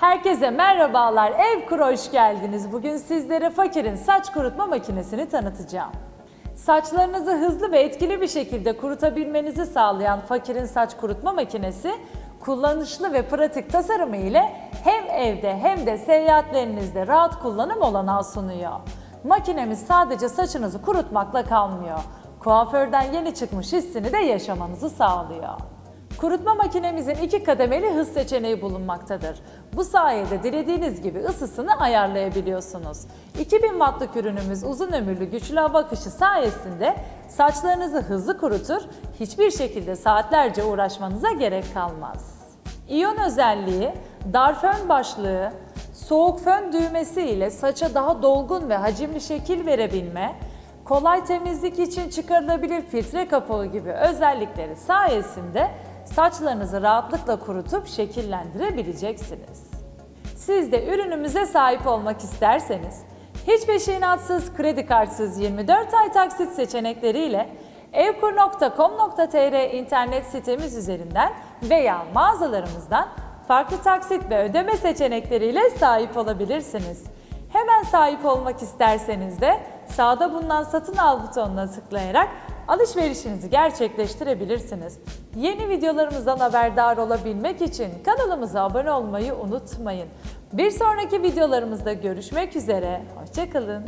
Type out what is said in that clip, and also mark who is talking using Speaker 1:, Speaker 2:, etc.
Speaker 1: Herkese merhabalar, Evkur'a hoş geldiniz. Bugün sizlere Fakir'in saç kurutma makinesini tanıtacağım. Saçlarınızı hızlı ve etkili bir şekilde kurutabilmenizi sağlayan Fakir'in saç kurutma makinesi, kullanışlı ve pratik tasarımı ile hem evde hem de seyahatlerinizde rahat kullanım olanağı sunuyor. Makinemiz sadece saçınızı kurutmakla kalmıyor. Kuaförden yeni çıkmış hissini de yaşamanızı sağlıyor. Kurutma makinemizin iki kademeli hız seçeneği bulunmaktadır. Bu sayede dilediğiniz gibi ısısını ayarlayabiliyorsunuz. 2000 wattlık ürünümüz uzun ömürlü güçlü hava akışı sayesinde saçlarınızı hızlı kurutur, hiçbir şekilde saatlerce uğraşmanıza gerek kalmaz. İyon özelliği, dar fön başlığı, soğuk fön düğmesi ile saça daha dolgun ve hacimli şekil verebilme, kolay temizlik için çıkarılabilir filtre kapağı gibi özellikleri sayesinde saçlarınızı rahatlıkla kurutup şekillendirebileceksiniz. Siz de ürünümüze sahip olmak isterseniz hiç peşinatsız, kredi kartsız 24 ay taksit seçenekleriyle evkur.com.tr internet sitemiz üzerinden veya mağazalarımızdan farklı taksit ve ödeme seçenekleriyle sahip olabilirsiniz. Hemen sahip olmak isterseniz de sağda bulunan satın al butonuna tıklayarak alışverişinizi gerçekleştirebilirsiniz. Yeni videolarımızdan haberdar olabilmek için kanalımıza abone olmayı unutmayın. Bir sonraki videolarımızda görüşmek üzere, hoşçakalın.